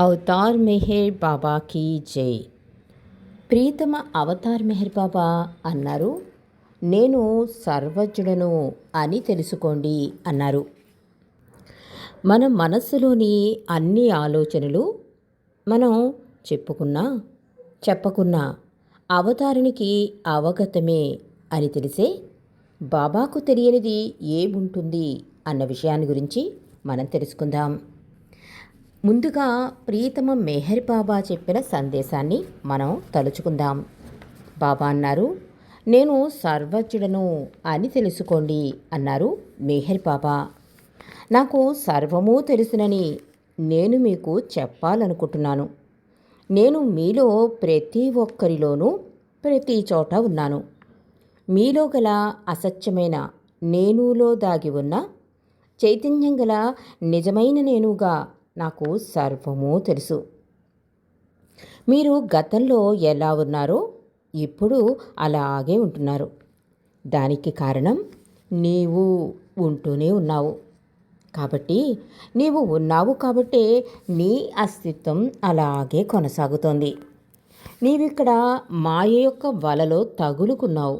Avatar Meher బాబాకి జై. ప్రీతమ అవతార్ మెహర్ బాబా అన్నారు. నేను సర్వజ్ఞుడను అని తెలుసుకోండి అన్నారు. మన మనస్సులోని అన్ని ఆలోచనలు మనం చెప్పుకున్నా చెప్పకున్నా అవతారునికి అవగతమే అని తెలిసే బాబాకు తెలియనిది ఏముంటుంది అన్న విషయాన్ని గురించి మనం తెలుసుకుందాం. ముందుగా ప్రియతమ మెహర్ బాబా చెప్పిన సందేశాన్ని మనం తలుచుకుందాం. బాబా అన్నారు నేను సర్వజ్ఞుడను అని తెలుసుకోండి అన్నారు మెహర్ బాబా. నాకు సర్వము తెలుసునని నేను మీకు చెప్పాలనుకుంటున్నాను. నేను మీలో ప్రతి ఒక్కరిలోనూ ప్రతి చోట ఉన్నాను. మీలో గల అసత్యమైన నేనులో దాగి ఉన్న చైతన్యం గల నిజమైన నేనుగా నాకు సర్వము తెలుసు. మీరు గతంలో ఎలా ఉన్నారో ఇప్పుడు అలాగే ఉంటున్నారు. దానికి కారణం నీవు ఉంటూనే ఉన్నావు. కాబట్టి నీవు ఉన్నావు కాబట్టే నీ అస్తిత్వం అలాగే కొనసాగుతోంది. నీవిక్కడ మాయ యొక్క వలలో తగులుకున్నావు.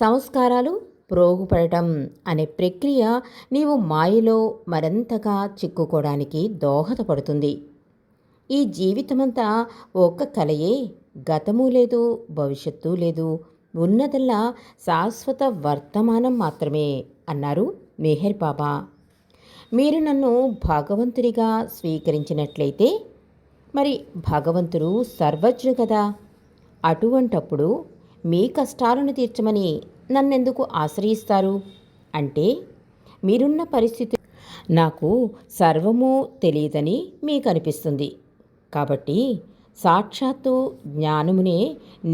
సంస్కారాలు ప్రోగుపడటం అనే ప్రక్రియ నీవు మాయలో మరింతగా చిక్కుకోవడానికి దోహదపడుతుంది. ఈ జీవితమంతా ఒక్క కలయే గతము లేదు భవిష్యత్తు లేదు ఉన్నదల్లా శాశ్వత వర్తమానం మాత్రమే అన్నారు మెహర్ బాబా. మీరు నన్ను భగవంతునిగా స్వీకరించినట్లయితే మరి భగవంతుడు సర్వజ్ఞు కదా? అటువంటప్పుడు మీ కష్టాలను తీర్చమని నన్నెందుకు ఆశ్రయిస్తారు? అంటే మీరున్న పరిస్థితి నాకు సర్వము తెలియదని మీకు అనిపిస్తుంది కాబట్టి సాక్షాత్తు జ్ఞానమునే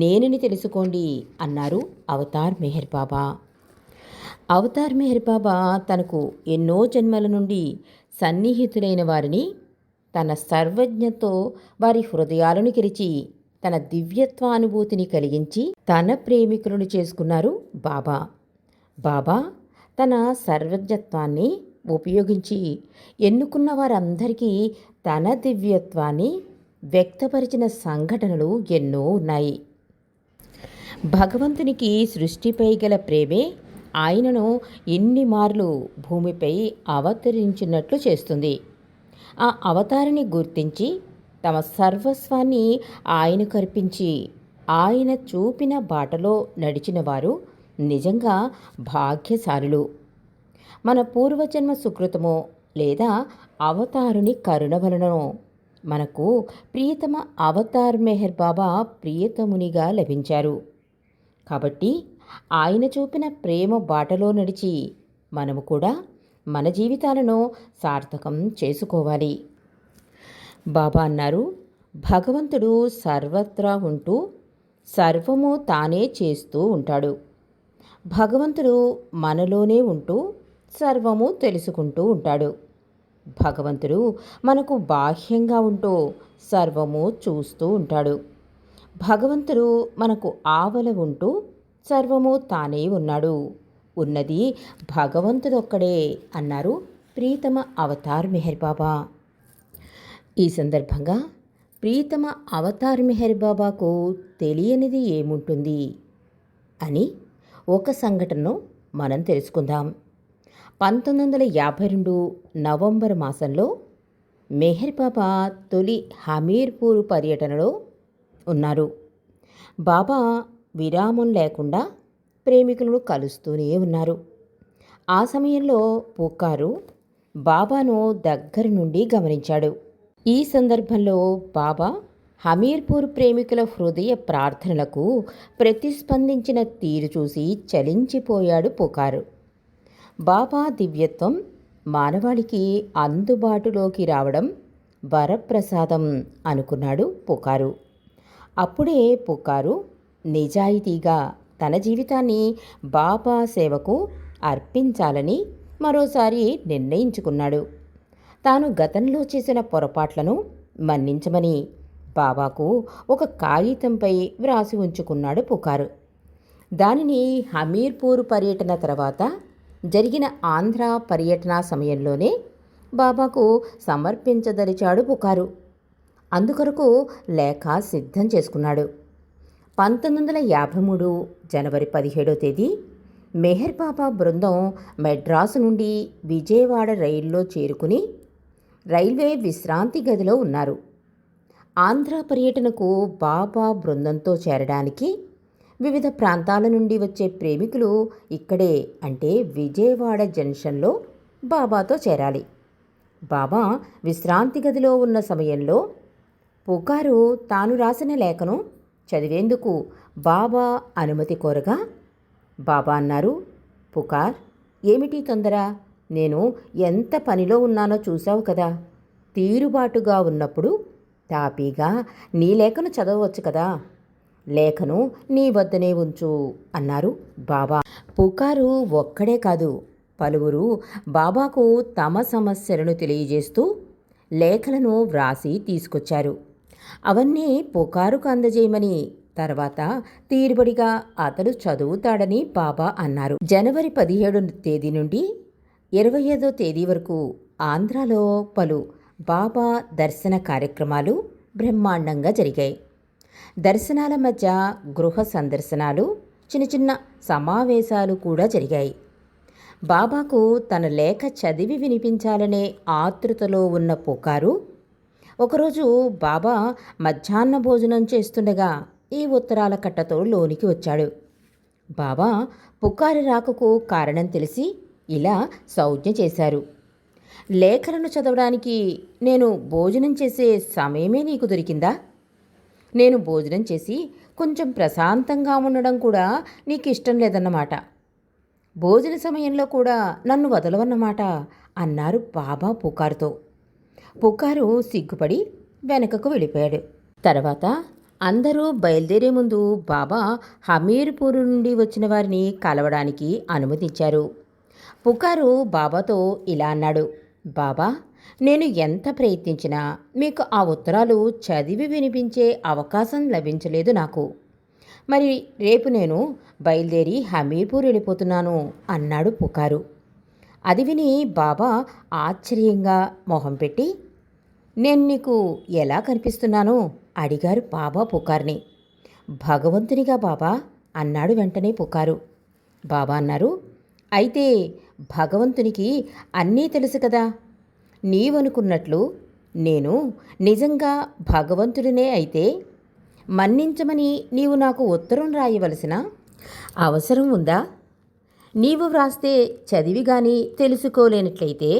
నేనని తెలుసుకోండి అన్నారు అవతార్ మెహర్ బాబా. అవతార్ మెహర్ బాబా తనకు ఎన్నో జన్మల నుండి సన్నిహితులైన వారిని తన సర్వజ్ఞతో వారి హృదయాలను గెలిచి తన దివ్యత్వానుభూతిని కలిగించి తన ప్రేమికులను చేసుకున్నారు బాబా. బాబా తన సర్వజ్ఞత్వాన్ని ఉపయోగించి ఎన్నుకున్న వారందరికీ తన దివ్యత్వాన్ని వ్యక్తపరిచిన సంఘటనలు ఎన్నో ఉన్నాయి. భగవంతునికి సృష్టిపై గల ప్రేమే ఆయనను ఎన్ని మార్లు భూమిపై అవతరించినట్లు చేస్తుంది. ఆ అవతారిని గుర్తించి తమ సర్వస్వాన్ని ఆయనకు అర్పించి ఆయన చూపిన బాటలో నడిచిన వారు నిజంగా భాగ్యశాలులు. మన పూర్వజన్మ సుకృతమో లేదా అవతారుని కరుణ వలనో మనకు ప్రియతమ అవతార్ మెహర్ బాబా ప్రియతమునిగా లభించారు. కాబట్టి ఆయన చూపిన ప్రేమ బాటలో నడిచి మనము కూడా మన జీవితాలను సార్థకం చేసుకోవాలి. బాబా అన్నారు. భగవంతుడు సర్వత్రా ఉంటూ సర్వము తానే చేస్తూ ఉంటాడు. భగవంతుడు మనలోనే ఉంటూ సర్వము తెలుసుకుంటూ ఉంటాడు. భగవంతుడు మనకు బాహ్యంగా ఉంటూ సర్వము చూస్తూ ఉంటాడు. భగవంతుడు మనకు ఆవల ఉంటూ సర్వము తానే ఉన్నాడు. ఉన్నది భగవంతుడొక్కడే అన్నారు ప్రీతమ అవతార్ మెహర్ బాబా. ఈ సందర్భంగా ప్రీతమ అవతార్ మెహర్ బాబాకు తెలియనిది ఏముంటుంది అని ఒక సంఘటనను మనం తెలుసుకుందాం. పంతొమ్మిది వందల యాభై రెండు నవంబర్ మాసంలో మెహర్ బాబా తొలి హమీర్పూర్ పర్యటనలో ఉన్నారు. బాబా విరామం లేకుండా ప్రేమికులను కలుస్తూనే ఉన్నారు. ఆ సమయంలో పుకారు బాబాను దగ్గర నుండి గమనించాడు. ఈ సందర్భంలో బాబా హమీర్పూర్ ప్రేమికుల హృదయ ప్రార్థనలకు ప్రతిస్పందించిన తీరు చూసి చలించిపోయాడు పుకారు. బాబా దివ్యత్వం మానవాళికి అందుబాటులోకి రావడం వరప్రసాదం అనుకున్నాడు పుకారు. అప్పుడే పుకారు నిజాయితీగా తన జీవితాన్ని బాబా సేవకు అర్పించాలని మరోసారి నిర్ణయించుకున్నాడు. తాను గతంలో చేసిన పొరపాట్లను మన్నించమని బాబాకు ఒక కాగితంపై వ్రాసి ఉంచుకున్నాడు పుకారు. దానిని హమీర్పూర్ పర్యటన తర్వాత జరిగిన ఆంధ్ర పర్యటన సమయంలోనే బాబాకు సమర్పించదలిచాడు పుకారు. అందుకొరకు లేఖ సిద్ధం చేసుకున్నాడు. పంతొమ్మిది వందల యాభై మూడు జనవరి పదిహేడో తేదీ మెహర్ బాబా బృందం మెడ్రాసు నుండి విజయవాడ రైల్లో చేరుకుని రైల్వే విశ్రాంతి గదిలో ఉన్నారు. ఆంధ్ర పర్యటనకు బాబా బృందంతో చేరడానికి వివిధ ప్రాంతాల నుండి వచ్చే ప్రేమికులు ఇక్కడే అంటే విజయవాడ జంక్షన్లో బాబాతో చేరాలి. బాబా విశ్రాంతి గదిలో ఉన్న సమయంలో పుకారు తాను రాసిన లేఖను చదివేందుకు బాబా అనుమతి కోరగా బాబా అన్నారు పుకార్ ఏమిటి తొందర? నేను ఎంత పనిలో ఉన్నానో చూశావు కదా. తీరుబాటుగా ఉన్నప్పుడు తాపీగా నీ లేఖను చదవవచ్చు కదా. లేఖను నీ వద్దనే ఉంచు అన్నారు బాబా. పుకారు ఒక్కడే కాదు పలువురు బాబాకు తమ సమస్యలను తెలియజేస్తూ లేఖలను వ్రాసి తీసుకొచ్చారు. అవన్నీ పుకారుకు అందజేయమని తర్వాత తీరుబడిగా అతడు చదువుతాడని బాబా అన్నారు. జనవరి పదిహేడు తేదీ నుండి ఇరవై ఐదో తేదీ వరకు ఆంధ్రాలో పలు బాబా దర్శన కార్యక్రమాలు బ్రహ్మాండంగా జరిగాయి. దర్శనాల మధ్య గృహ సందర్శనాలు చిన్న చిన్న సమావేశాలు కూడా జరిగాయి. బాబాకు తన లేఖ చదివి వినిపించాలనే ఆతృతలో ఉన్న పుకారు ఒకరోజు బాబా మధ్యాహ్న భోజనం చేస్తుండగా ఈ ఉత్తరాల కట్టతో లోనికి వచ్చాడు. బాబా పుకారి రాకకు కారణం తెలిసి ఇలా సౌజ్ఞ చేశారు. లేఖలను చదవడానికి నేను భోజనం చేసే సమయమే నీకు దొరికిందా? నేను భోజనం చేసి కొంచెం ప్రశాంతంగా ఉండడం కూడా నీకు ఇష్టం లేదన్నమాట. భోజన సమయంలో కూడా నన్ను వదలవన్నమాట అన్నారు బాబా పుకారుతో. పుకారు సిగ్గుపడి వెనకకు వెళ్ళిపోయాడు. తర్వాత అందరూ బయలుదేరే ముందు బాబా హమీర్పూర్ నుండి వచ్చిన వారిని కలవడానికి అనుమతించారు. పుకారు బాబాతో ఇలా అన్నాడు బాబా నేను ఎంత ప్రయత్నించినా మీకు ఆ ఉత్తరాలు చదివి వినిపించే అవకాశం లభించలేదు నాకు. మరి రేపు నేను బయలుదేరి హమీర్పూర్ వెళ్ళిపోతున్నాను అన్నాడు పుకారు. అది విని బాబా ఆశ్చర్యంగా మొహం పెట్టి నేను నీకు ఎలా కనిపిస్తున్నానో? అడిగారు బాబా పుకార్ని. భగవంతునిగా బాబా అన్నాడు వెంటనే పుకారు. బాబా అన్నారు అయితే భగవంతునికి అన్నీ తెలుసు కదా. నీవనుకున్నట్లు నేను నిజంగా భగవంతుడినే అయితే మన్నించమని నీవు నాకు ఉత్తరం రాయవలసిన అవసరం ఉందా? నీవు వ్రాస్తే చదివి గాని తెలుసుకోలేనట్లయితే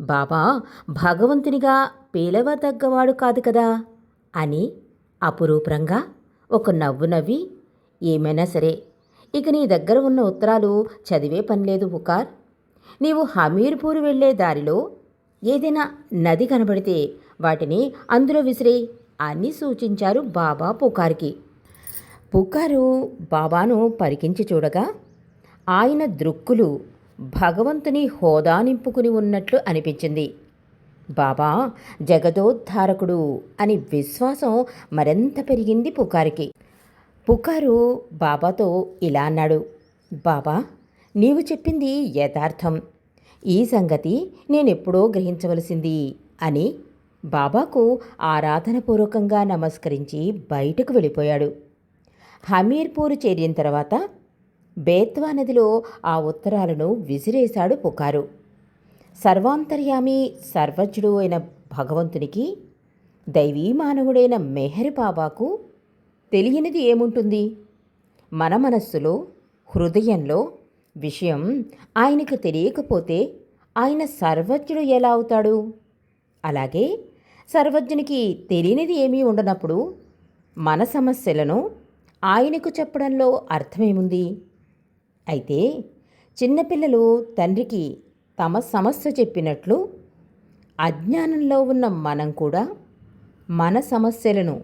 బాబా భగవంతునిగా పేలవదగ్గవాడు కాదు కదా అని అపురూపంగా ఒక నవ్వు నవ్వి ఏమైనా సరే ఇక నీ దగ్గర ఉన్న ఉత్తరాలు చదివే పనిలేదు పుకార్ నీవు హమీర్పూర్ వెళ్ళే దారిలో ఏదైనా నది కనబడితే వాటిని అందులో విసిరే అని సూచించారు బాబా పుకార్కి. పుకారు బాబాను పరికించి చూడగా ఆయన దృక్కులు భగవంతుని హోదా నింపుకుని ఉన్నట్లు అనిపించింది. బాబా జగదోద్ధారకుడు అని విశ్వాసం మరింత పెరిగింది పుకారికి. పుకారు బాబాతో ఇలా అన్నాడు బాబా నీవు చెప్పింది యథార్థం. ఈ సంగతి నేనెప్పుడో గ్రహించవలసింది అని బాబాకు ఆరాధనపూర్వకంగా నమస్కరించి బయటకు వెళ్ళిపోయాడు. హమీర్పూర్ చేరిన తర్వాత బేత్వా నదిలో ఆ ఉత్తరాలను విసిరేశాడు పుకారు. సర్వాంతర్యామి సర్వజ్ఞుడు అయిన భగవంతునికి దైవీ మానవుడైన మెహర్ బాబాకు తెలియనిది ఏముంటుంది? మన మనస్సులో హృదయంలో విషయం ఆయనకు తెలియకపోతే ఆయన సర్వజ్ఞుడు ఎలా అవుతాడు? అలాగే సర్వజ్ఞునికి తెలియనిది ఏమీ ఉండనప్పుడు మన సమస్యలను ఆయనకు చెప్పడంలో అర్థమేముంది? అయితే చిన్నపిల్లలు తండ్రికి తమ సమస్య చెప్పినట్లు అజ్ఞానంలో ఉన్న మనం కూడా మన సమస్యలను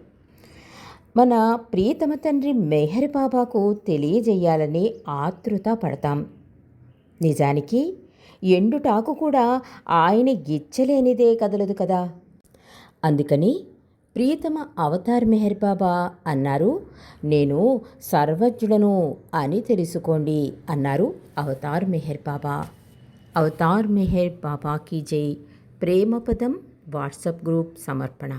మన ప్రియతమ తండ్రి మెహర్ బాబాకు తెలియజేయాలని ఆతృత పడతాం. నిజానికి ఎండుటాకు కూడా ఆయన గిచ్చలేనిదే కదలదు కదా. అందుకని ప్రియతమ అవతార్ మెహర్ బాబా అన్నారు నేను సర్వజ్ఞుడను అని తెలుసుకోండి అన్నారు అవతార్ మెహర్ బాబా. అవతార్ మెహర్ బాబాకి జై. ప్రేమపదం వాట్సాప్ గ్రూప్ సమర్పణ.